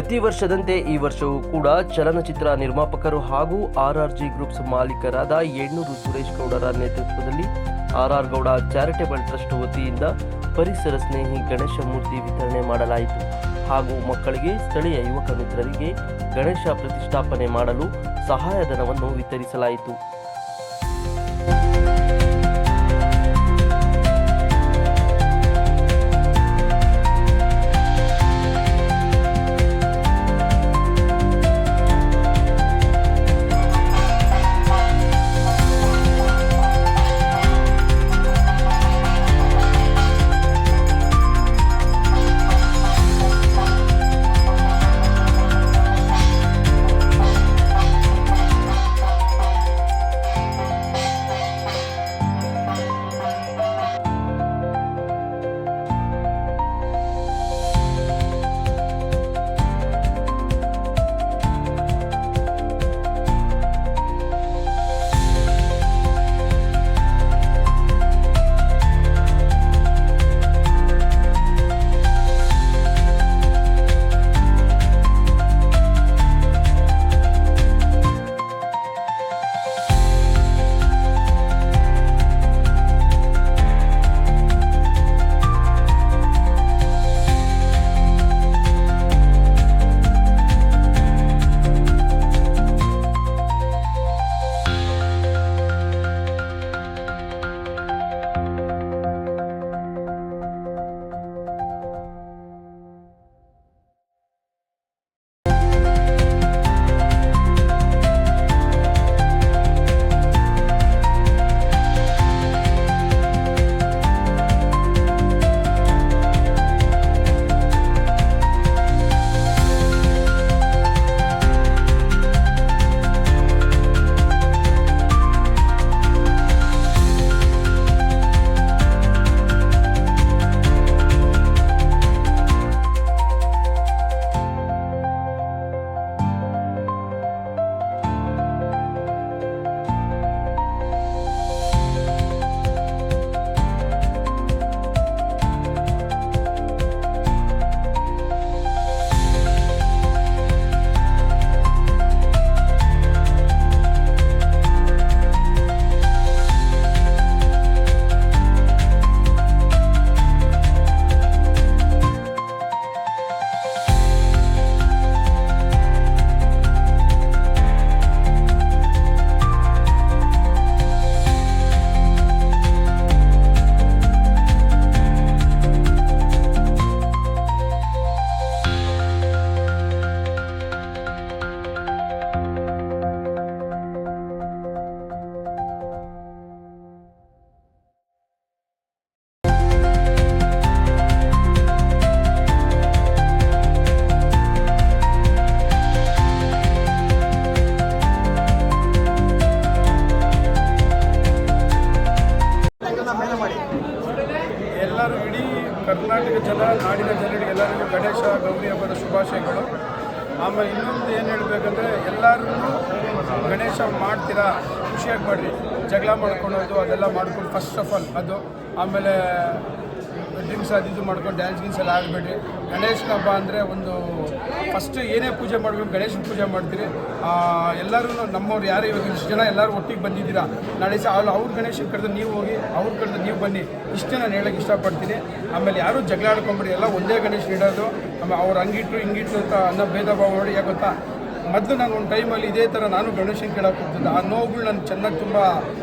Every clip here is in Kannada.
ಪ್ರತಿ ವರ್ಷದಂತೆ ಈ ವರ್ಷವೂ ಕೂಡ ಚಲನಚಿತ್ರ ನಿರ್ಮಾಪಕರು ಹಾಗೂ ಆರ್ಆರ್ಜಿ ಗ್ರೂಪ್ಸ್ ಮಾಲೀಕರಾದ ಎಣ್ಣೂರು ಸುರೇಶ್ ಗೌಡರ ನೇತೃತ್ವದಲ್ಲಿ R R Gowda charitable trust ವತಿಯಿಂದ ಪರಿಸರ ಸ್ನೇಹಿ ಗಣೇಶ ಮೂರ್ತಿ ವಿತರಣೆ ಮಾಡಲಾಯಿತು ಹಾಗೂ ಮಕ್ಕಳಿಗೆ ಸ್ಥಳೀಯ ಯುವಕ ಮಿತ್ರರಿಗೆ ಗಣೇಶ ಪ್ರತಿಷ್ಠಾಪನೆ ಮಾಡಲು ಸಹಾಯಧನವನ್ನು ವಿತರಿಸಲಾಯಿತು. ಎಲ್ಲರಿಗೂ ಗಣೇಶ, ಗೌರಿ ಹಬ್ಬದ ಶುಭಾಶಯಗಳು. ಆಮೇಲೆ ಇನ್ನೊಂದು ಏನು ಹೇಳಬೇಕಂದ್ರೆ ಎಲ್ಲರೂ ಗಣೇಶ ಮಾಡ್ತೀರಾ, ಖುಷಿಯಾಗಿ ಮಾಡಿರಿ. ಜಗಳ ಮಾಡ್ಕೊಳೋದು ಅದೆಲ್ಲ ಮಾಡ್ಕೊಂಡು ಫಸ್ಟ್ ಆಫ್ ಆಲ್ ಅದು. ಆಮೇಲೆ ಡ್ರಿಂಕ್ಸ್ ಅದು ಇದು ಮಾಡ್ಕೊಂಡು ಡ್ಯಾನ್ಸ್ ಗಿನ್ಸ್ ಎಲ್ಲ ಆಡಬೇಡ್ರಿ ಗಣೇಶನ ಹಬ್ಬ ಅಂದರೆ ಒಂದು ಫಸ್ಟ್ ಏನೇ ಪೂಜೆ ಮಾಡಬೇಕು ಗಣೇಶನ ಪೂಜೆ ಮಾಡ್ತೀರಿ. ಎಲ್ಲರೂ ನಮ್ಮವ್ರು ಯಾರು ಇವಾಗ ಇಷ್ಟು ಜನ ಎಲ್ಲರೂ ಒಟ್ಟಿಗೆ ಬಂದಿದ್ದೀರಾ? ನಾಳೆ ಸಹ ಅಲ್ಲಿ ಅವ್ರ ಗಣೇಶನ ಕಡೆದು ನೀವು ಹೋಗಿ, ಅವ್ರ ಕಡೆದು ನೀವು ಬನ್ನಿ. ಇಷ್ಟೇ ನಾನು ಹೇಳೋಕ್ಕೆ ಇಷ್ಟಪಡ್ತೀನಿ. ಆಮೇಲೆ ಯಾರೂ ಜಗಳ ಆಡ್ಕೊಂಬಿಡಿ ಎಲ್ಲ ಒಂದೇ ಗಣೇಶ ಇಡೋದು. ಆಮೇಲೆ ಅವ್ರು ಹಂಗಿಟ್ರು ಹಿಂಗಿಟ್ಟು ಅಂತ ಅನ್ನೋ ಭೇದ ಭಾವ ನೋಡಿ, ಯಾಕೆ ಗೊತ್ತಾ? ಮೊದಲು ನಾನು ಒಂದು ಟೈಮಲ್ಲಿ ಇದೇ ಥರ ನಾನು ಡೊನೇಷನ್ ಕೇಳಕ್ಕೆ ಹೋಗ್ತಿದ್ದೆ. ಆ ನೋವುಗಳು ನನಗೆ ಚೆನ್ನಾಗಿ ತುಂಬ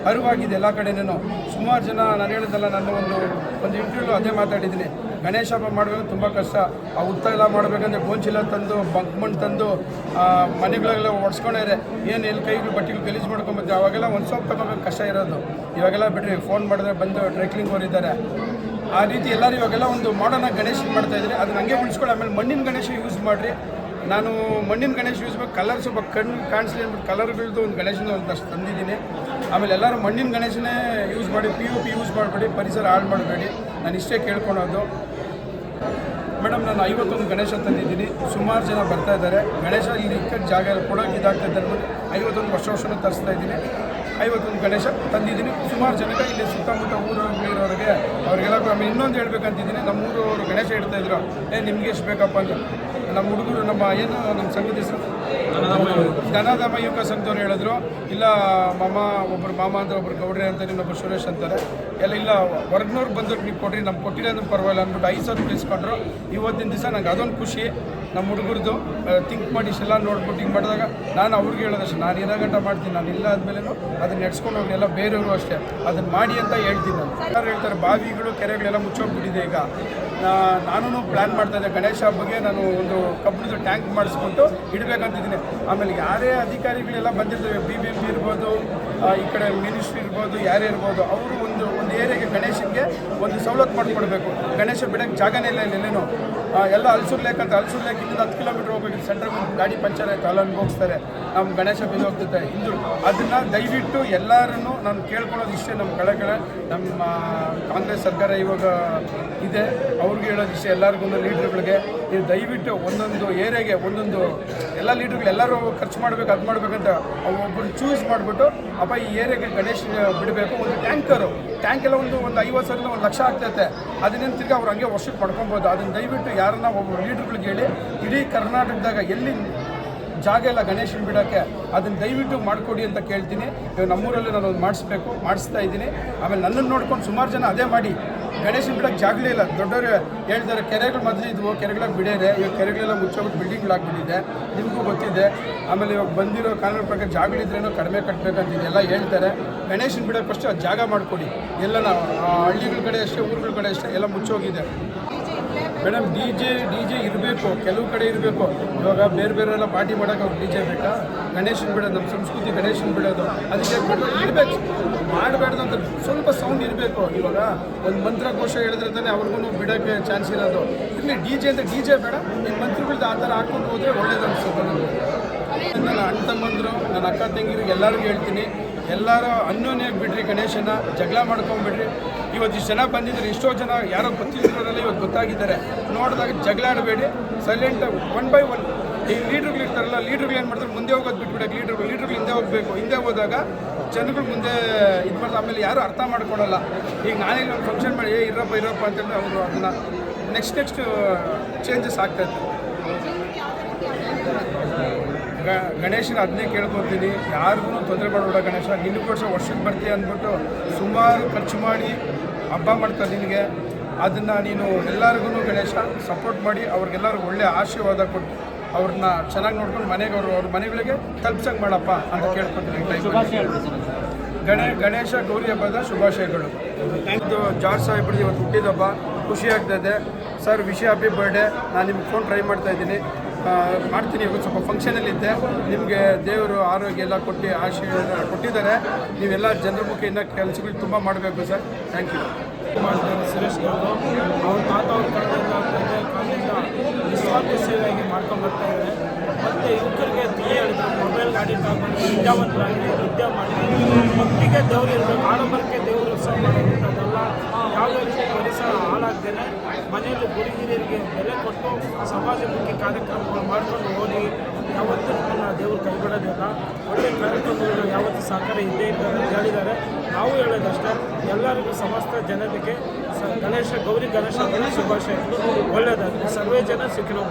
ಅರಿವಾಗಿದೆ ಎಲ್ಲ ಕಡೆನೂ. ಸುಮಾರು ಜನ ನಾನು ಹೇಳಿದ್ದಲ್ಲ ನಾನು ಒಂದು ಒಂದು ಇಂಟರ್ವ್ಯೂ ಅದೇ ಮಾತಾಡಿದ್ದೀನಿ. ಗಣೇಶ ಹಬ್ಬ ಮಾಡಬೇಕು ತುಂಬ ಕಷ್ಟ. ಆ ಉತ್ತ ಎಲ್ಲ ಮಾಡಬೇಕಂದ್ರೆ ಗೋಂಚಿಲ ತಂದು, ಬಂಕ್ ಮಣ್ಣು ತಂದು ಮನೆಗಳೆಲ್ಲ ಒಡ್ಸ್ಕೊಂಡಿದ್ದಾರೆ ಏನು ಎಲ್ಲಿ ಕೈಗಳು ಬಟ್ಟೆಗಳು ಗಲೀಜು ಮಾಡ್ಕೊಂಬತ್ತೆ ಅವಾಗೆಲ್ಲ ಒಂದು ಸೋಪ್ ತಗೋಬೇಕು ಕಷ್ಟ ಇರೋದು. ಇವಾಗೆಲ್ಲ ಬಿಡ್ರಿ ಫೋನ್ ಮಾಡಿದ್ರೆ ಬಂದು ಟ್ರೆಕ್ಲಿಂಗ್ ಅವರಿದ್ದಾರೆ ಆ ರೀತಿ ಎಲ್ಲರೂ ಇವಾಗೆಲ್ಲ ಒಂದು ಮಾಡರ್ನ್ ಗಣೇಶ ಮಾಡ್ತಾ ಇದ್ದಾರೆ ಹಂಗೆ ಉಳಿಸ್ಕೊಳ್ಳಿ. ಆಮೇಲೆ ಮಣ್ಣಿನ ಗಣೇಶ ಯೂಸ್ ಮಾಡಿರಿ. ನಾನು ಮಣ್ಣಿನ ಗಣೇಶ ಯೂಸ್ ಮಾಡಿ ಕಲರ್ ಸ್ವಲ್ಪ ಕಣ್ಣು ಕಾಣಿಸ್ಲಿ ಅಂದ್ಬಿಟ್ಟು ಕಲರ್ಗಳದ್ದು ಒಂದು ಗಣೇಶನ ಒಂದಷ್ಟು ತಂದಿದ್ದೀನಿ. ಆಮೇಲೆ ಎಲ್ಲರೂ ಮಣ್ಣಿನ ಗಣೇಶನೇ ಯೂಸ್ ಮಾಡಿ ಪಿ ಯು ಪಿ ಯೂಸ್ ಮಾಡಬೇಡಿ, ಪರಿಸರ ಹಾಳು ಮಾಡಬೇಡಿ. ನಾನು ಇಷ್ಟೇ ಕೇಳ್ಕೊಳೋದು. ಮೇಡಮ್ ನಾನು ಐವತ್ತೊಂದು ಗಣೇಶ ತಂದಿದ್ದೀನಿ. ಸುಮಾರು ಜನ ಬರ್ತಾ ಇದ್ದಾರೆ. ಗಣೇಶ ಇಲ್ಲಿ ಇಕ್ಕ ಜಾಗ ಕೊಡೋಕೆ ಇದಾಗ್ತಾ ಇದ್ದಾರೆ. ಐವತ್ತೊಂದು ವರ್ಷ ವರ್ಷನೂ ತರಿಸ್ತಾ ಇದ್ದೀನಿ. ಐವತ್ತೊಂದು ಗಣೇಶ ತಂದಿದ್ದೀನಿ. ಸುಮಾರು ಜನಕ್ಕೆ ಇಲ್ಲಿ ಸುತ್ತಮುತ್ತ ಊರವರಿಗೆ ಅವ್ರಿಗೆಲ್ಲ ಆಮೇಲೆ ಇನ್ನೊಂದು ಹೇಳ್ಬೇಕಂತಿದ್ದೀನಿ. ನಮ್ಮ ಊರವರು ಗಣೇಶ ಇಡ್ತಾ ಇದ್ರು. ಏ, ನಿಮ್ಗೆ ಎಷ್ಟು ಬೇಕಪ್ಪ? ಅಂತ. ನಮ್ಮ ಹುಡುಗರು, ನಮ್ಮ ಏನು, ನಮ್ಮ ಸಂಗತಿ ಧನಧಾಮ ಯುವಕ ಸಂಘದವ್ರು ಹೇಳಿದ್ರು. ಇಲ್ಲ, ಮಾಮ ಒಬ್ಬರು ಮಾಮ ಅಂತ, ಒಬ್ರು ಗೌಡ್ರೆ ಅಂತ ಇನ್ನೊಬ್ಬರು ಸುರೇಶ್ ಅಂತಾರೆ. ಎಲ್ಲ, ಇಲ್ಲ, ಹೊರಗ್ನವ್ರು ಬಂದವ್ರು ನೀವು ಕೊಡ್ರಿ, ನಮ್ಗೆ ಕೊಟ್ಟಿಲ್ಲ ಅಂದ್ರೆ ಪರವಾಗಿಲ್ಲ ಅಂದ್ಬಿಟ್ಟು ಐದು ಸಾವಿರ ಇಸ್ಕೊಂಡ್ರು. ಇವತ್ತಿನ ದಿವಸ ನಂಗೆ ಅದೊಂದು ಖುಷಿ. ನಮ್ಮ ಹುಡುಗರದು ಥಿಂಕ್ ಮಾಡಿ ಇಷ್ಟೆಲ್ಲ ನೋಡ್ಬಿಟ್ಟು ಹಿಂಗೆ ಮಾಡಿದಾಗ ನಾನು ಅವ್ರಿಗೆ ಹೇಳೋದಷ್ಟೇ ನಾನು ಇರೋ ಗಂಟ ಮಾಡ್ತೀನಿ, ನಾನು ಇಲ್ಲ ಆದಮೇಲೆ ಅದನ್ನ ನಡ್ಸ್ಕೊಂಡು ಹೋಗಿ ಎಲ್ಲ ಬೇರೆಯವರು ಅಷ್ಟೇ. ಅದನ್ನು ಮಾಡಿ ಅಂತ ಹೇಳ್ತೀನಿ ನಾನು. ಯಾರು ಹೇಳ್ತಾರೆ, ಬಾವಿಗಳು, ಕೆರೆಗಳೆಲ್ಲ ಮುಚ್ಚೋಗ್ಬಿಟ್ಟಿದೆ ಈಗ. ನಾನು ಪ್ಲ್ಯಾನ್ ಮಾಡ್ತಾ ಇದ್ದೆ, ಗಣೇಶ ಹಬ್ಬಗೆ ನಾನು ಒಂದು ಕಬ್ಬಿಣದ ಟ್ಯಾಂಕ್ ಮಾಡಿಸ್ಕೊಂಡು ಇಡಬೇಕಂತಿದ್ದೀನಿ. ಆಮೇಲೆ ಯಾರೇ ಅಧಿಕಾರಿಗಳೆಲ್ಲ ಬಂದಿರ್ತವೆ ಬಿ ಬಿ ಎಂ ಪಿ ಇರ್ಬೋದು ಈ ಕಡೆ ಮಿನಿಸ್ಟ್ರಿ ಇರ್ಬೋದು, ಯಾರೇ ಇರ್ಬೋದು, ಅವರು ಒಂದು ಏರಿಯಾಗೆ ಗಣೇಶನಿಗೆ ಒಂದು ಸವಲತ್ತು ಮಾಡಿಕೊಡ್ಬೇಕು. ಗಣೇಶ ಬಿಡೋಕ್ಕೆ ಜಾಗನೇ ಇಲ್ಲ ಎಲ್ಲೇನು. ಎಲ್ಲ ಹಲ್ಸೂರು ಲೇಕ್ ಅಂತ, ಹಲ್ಸೂರು ಲೇಕ್ ಇಲ್ಲಿಂದ ಹತ್ತು ಕಿಲೋಮೀಟರ್ ಹೋಗ್ಬೇಕು. ಸೆಂಟ್ರಲ್ ಗಾಡಿ ಪಂಚರ್ ಆಯ್ತು ಅಲ್ಲಿ ಅನುಭವಿಸ್ತಾರೆ ನಮ್ಮ ಗಣೇಶ ಬಿದ್ದು ಹೋಗ್ತಿದ್ದೆ ಇಂದು ಅದನ್ನು ದಯವಿಟ್ಟು ಎಲ್ಲರನ್ನು ನಾನು ಕೇಳ್ಕೊಳ್ಳೋದು ಇಷ್ಟೇ, ನಮ್ಮ ಕೆಳಗಡೆ, ನಮ್ಮ ಕಾಂಗ್ರೆಸ್ ಸರ್ಕಾರ ಇವಾಗ ಇದೆ. ಅವ್ರಿಗೆ ಹೇಳೋದು ಇಷ್ಟೇ, ಎಲ್ಲರಿಗೂ ಲೀಡ್ರ್ಗಳಿಗೆ. ಇದು ದಯವಿಟ್ಟು ಒಂದೊಂದು ಏರಿಯಾಗೆ ಒಂದೊಂದು, ಎಲ್ಲ ಲೀಡ್ರ್ಗಳು ಎಲ್ಲರೂ ಖರ್ಚು ಮಾಡಬೇಕು, ಅದು ಮಾಡಬೇಕಂತ ಒಬ್ಬರು ಚೂಸ್ ಮಾಡಿಬಿಟ್ಟು ಅಪ್ಪ ಈ ಏರಿಯಾಗೆ ಗಣೇಶ ಬಿಡಬೇಕು. ಒಂದು ಟ್ಯಾಂಕರು ಟ್ಯಾಂಕ್ ಎಲ್ಲ ಒಂದು ಐವತ್ತು ಸಾವಿರದ ಒಂದು ಲಕ್ಷ ಆಗ್ತೈತೆ. ಅದನ್ನೇನು ತಿರ್ಗಿ ಅವ್ರು ಹಂಗೆ ವರ್ಷಕ್ಕೆ ಪಡ್ಕೊಬೋದು. ಅದನ್ನು ದಯವಿಟ್ಟು ಯಾರನ್ನ ಒಬ್ಬ ಲೀಡ್ರ್ಗಳಿಗೆ ಹೇಳಿ, ಇಡೀ ಕರ್ನಾಟಕದಾಗ ಎಲ್ಲಿ ಜಾಗ ಇಲ್ಲ ಗಣೇಶನ ಬಿಡೋಕ್ಕೆ, ಅದನ್ನು ದಯವಿಟ್ಟು ಮಾಡಿಕೊಡಿ ಅಂತ ಕೇಳ್ತೀನಿ. ಇವಾಗ ನಮ್ಮೂರಲ್ಲಿ ನಾನು ಮಾಡಿಸ್ಬೇಕು, ಮಾಡಿಸ್ತಾ ಇದ್ದೀನಿ. ಆಮೇಲೆ ನನ್ನನ್ನು ನೋಡ್ಕೊಂಡು ಸುಮಾರು ಜನ ಅದೇ ಮಾಡಿ. ಗಣೇಶನ ಬಿಡೋಕ್ಕೆ ಜಾಗಲೇ ಇಲ್ಲ. ದೊಡ್ಡವರು ಹೇಳ್ತಾರೆ ಕೆರೆಗಳು ಮೊದಲು ಇದ್ವು ಬಿಡೇ ಇದೆ ಇವಾಗ ಕೆರೆಗಳೆಲ್ಲ ಮುಚ್ಚೋಗ್ಬಿಟ್ಟು ಬಿಲ್ಡಿಂಗ್ಗಳಾಗ್ಬಿಟ್ಟಿದೆ ನಿಮಗೂ ಗೊತ್ತಿದೆ. ಆಮೇಲೆ ಇವಾಗ ಬಂದಿರೋ ಕಾನೂನು ಪ್ರಕಾರ ಜಾಗಗಳಿದ್ರೇನೋ ಕಡಿಮೆ ಕಟ್ಟಬೇಕಂತ ಇದೆಲ್ಲ ಹೇಳ್ತಾರೆ. ಗಣೇಶನ ಬಿಡೋಕ್ಕಷ್ಟು ಜಾಗ ಮಾಡಿಕೊಡಿ. ಎಲ್ಲ ನಾವು ಹಳ್ಳಿಗಳ ಕಡೆ ಅಷ್ಟೇ, ಊರುಗಳ ಕಡೆ ಅಷ್ಟೇ, ಎಲ್ಲ ಮುಚ್ಚೋಗಿದೆ. Madam, D J D J ಇರಬೇಕು, ಕೆಲವು ಕಡೆ ಇರಬೇಕು. ಇವಾಗ ಬೇರೆ ಬೇರೆ ಎಲ್ಲ ಪಾರ್ಟಿ ಮಾಡೋಕೆ ಅವ್ರು ಡಿ ಜೆ ಬೇಕಾ? ಗಣೇಶನ್ ಬಿಡೋದು, ನಮ್ಮ ಸಂಸ್ಕೃತಿ ಗಣೇಶನ್ ಬಿಡೋದು. ಅದಕ್ಕೆ ಇರಬೇಕು. ಮಾಡಬಾರ್ದು ಅಂತ ಸ್ವಲ್ಪ ಸೌಂಡ್ ಇರಬೇಕು. ಇವಾಗ ಒಂದು ಮಂತ್ರಕೋಶ ಹೇಳಿದ್ರೆ ತಾನೇ ಅವ್ರಿಗೂ ಬಿಡೋಕ್ಕೆ ಚಾನ್ಸ್ ಇರೋದು. ಇಲ್ಲಿ ಡಿ ಜೆ ಅಂತ ಡಿ ಜೆ ಬೇಡ. ಈ ಮಂತ್ರಗಳ್ದು ಆ ಥರ ಹಾಕ್ಕೊಂಡು ಹೋದರೆ ಒಳ್ಳೇದು ಅನಿಸುತ್ತೆ ನನಗೆ ನನ್ನ ಅಣ್ಣ ತಮ್ಮಂದರು, ನನ್ನ ಅಕ್ಕ ತಂಗಿರಿಗೆ ಎಲ್ಲರಿಗೂ ಹೇಳ್ತೀನಿ, ಎಲ್ಲರೂ ಅನ್ಯೋನ್ಯಾಗಿ ಬಿಡ್ರಿ ಗಣೇಶನ ಜಗಳ ಮಾಡ್ಕೊಂಬಿಡ್ರಿ. ಇವತ್ತು ಇಷ್ಟು ಜನ ಬಂದಿದ್ರು, ಎಷ್ಟೋ ಜನ ಯಾರೋ ಗೊತ್ತಿರೋರೆಲ್ಲ ಇವತ್ತು ಗೊತ್ತಾಗಿದ್ದಾರೆ. ನೋಡಿದಾಗ ಜಗಳ ಆಡಬೇಡಿ ಸೈಲೆಂಟ್ ಒನ್ ಬೈ ಒನ್ ಈ ಲೀಡ್ರುಗಳು ಇರ್ತಾರಲ್ಲ ಲೀಡ್ರುಗಳು ಏನು ಮಾಡ್ತಾರೆ, ಮುಂದೆ ಹೋಗೋದು ಬಿಟ್ಬಿಡಕ್ಕೆ ಲೀಡ್ರುಗಳು ಲೀಡ್ರುಗಳು ಹಿಂದೆ ಹೋಗಬೇಕು. ಹಿಂದೆ ಹೋದಾಗ ಜನಗಳು ಮುಂದೆ ಇದು ಮಾಡ್ತಾರೆ, ಆಮೇಲೆ ಯಾರು ಅರ್ಥ ಮಾಡ್ಕೊಡಲ್ಲ ಈಗ ನಾನೇ ಒಂದು ಫಂಕ್ಷನ್ ಮಾಡಿ, ಏ ಇರಪ್ಪ ಇರಪ್ಪ ಅಂತಂದ್ರೆ ಅವರು ಅದನ್ನು ನೆಕ್ಸ್ಟ್ ನೆಕ್ಸ್ಟ್ ಚೇಂಜಸ್ ಆಗ್ತಾಯಿತ್ತು ಗ- ಗಣೇಶನ ಅದನ್ನೇ ಕೇಳ್ಕೊತೀನಿ. ಯಾರಿಗೂ ತೊಂದರೆ ಮಾಡಬೇಡ ಗಣೇಶ. ನಿನ್ನ ವರ್ಷ ವರ್ಷಕ್ಕೆ ಬರ್ತೀಯ ಅಂದ್ಬಿಟ್ಟು ಸುಮಾರು ಖರ್ಚು ಮಾಡಿ ಹಬ್ಬ ಮಾಡ್ತಾರೆ ನಿನಗೆ. ಅದನ್ನು ನೀನು ಎಲ್ಲರಿಗೂ ಗಣೇಶ ಸಪೋರ್ಟ್ ಮಾಡಿ ಅವ್ರಿಗೆಲ್ಲರಿಗೂ ಒಳ್ಳೆ ಆಶೀರ್ವಾದ ಕೊಟ್ಟು ಅವ್ರನ್ನ ಚೆನ್ನಾಗಿ ನೋಡ್ಕೊಂಡು ಮನೆಗೆ ಅವರು ಅವ್ರ ಮನೆಗಳಿಗೆ ತಲುಪ್ಸಂಗೆ ಮಾಡಪ್ಪ ಅಂತ ಕೇಳ್ಕೊತೀನಿ. ಗಣೇ ಗಣೇಶ ಗೌರಿ ಹಬ್ಬದ ಶುಭಾಶಯಗಳು. ಇದು ಜಾರ್ಜ್ ಸಾಹೇಬ್ರದ್ದು ಇವತ್ತು ಹುಟ್ಟಿದ ಹಬ್ಬ. ಖುಷಿ ಆಗ್ತದೆ ಸರ್ ವಿಷಯ ಹ್ಯಾಪಿ ಬರ್ಡೇ. ನಾನು ನಿಮ್ಗೆ ಫೋನ್ ಟ್ರೈ ಮಾಡ್ತಾ ಇದ್ದೀನಿ. ಆ, ಮಾಡ್ತೀನಿ. ಇವತ್ತು ಸ್ವಲ್ಪ ಫಂಕ್ಷನಲ್ಲಿದ್ದೆ ನಿಮಗೆ ದೇವರು ಆರೋಗ್ಯ ಎಲ್ಲ ಕೊಟ್ಟು ಆಶೀರ್ವಾದ ಕೊಟ್ಟಿದ್ದಾರೆ. ನೀವೆಲ್ಲ ಜನರ ಮುಖೆಯಿಂದ ಕೆಲಸಗಳು ತುಂಬ ಮಾಡಬೇಕು ಸರ್. ಥ್ಯಾಂಕ್ ಯು ಸುರೇಶ್ ಗೌಡ್ರು, ಅವ್ರ ತಾತ ಅವ್ರ ಕಾಲದಿಂದ ಸೇವೆಯಾಗಿ ಮಾಡ್ಕೊಂಡು ಬರ್ತಾ ಇದ್ದಾರೆ. ಮತ್ತು ಯುವಕರಿಗೆ ತಿಳಿ ಹೇಳಿದ್ರು ಮೊಬೈಲ್ ಗಾಡಿ ತಗೊಂಡು ವಿದ್ಯಾವಂತರಾಗಿ ವಿದ್ಯಾ ಮಾಡಿ. ಮಕ್ಕಳಿಗೆ ದೇವರು ಇರಬೇಕು. ಆಡಂಬರಕ್ಕೆ ದೇವರು ಉತ್ಸವ ಮಾಡೋದಂಥದ್ದೆಲ್ಲ ಯಾವುದೇ ರೀತಿ ಪರಿಸರ ಹಾಳಾಗ್ದೇನೆ ಮನೆಯಲ್ಲಿ ಗುಡಿ ಹಿರಿಯರಿಗೆ ಬೆಲೆ ಕೊಟ್ಟು ಮುಖ್ಯ ಕಾರ್ಯಕ್ರಮಗಳು ಮಾಡ್ಕೊಂಡು ಹೋಗಿ, ಯಾವತ್ತೂ ನನ್ನ ದೇವರು ಕೈಬಿಡೋದಿಲ್ಲ. ಒಳ್ಳೆ ಕಾರ್ಯಕ್ರಮಗಳು ಯಾವತ್ತು ಸಹಕಾರ ಇದ್ದಾರೆ ಅಂತ ಹೇಳಿದ್ದಾರೆ. ನಾವು ಹೇಳೋದಷ್ಟೇ, ಎಲ್ಲರಿಗೂ ಸಮಸ್ತ ಜನತೆಗೆ ಗಣೇಶ, ಗೌರಿ ಗಣೇಶ ಶುಭಾಶಯ ಶುಭಾಶಯಗಳು. ಒಳ್ಳೆಯದಾಗಲಿ. ಸರ್ವೇ ಜನ ಸಿಕ್ಕಿರೋ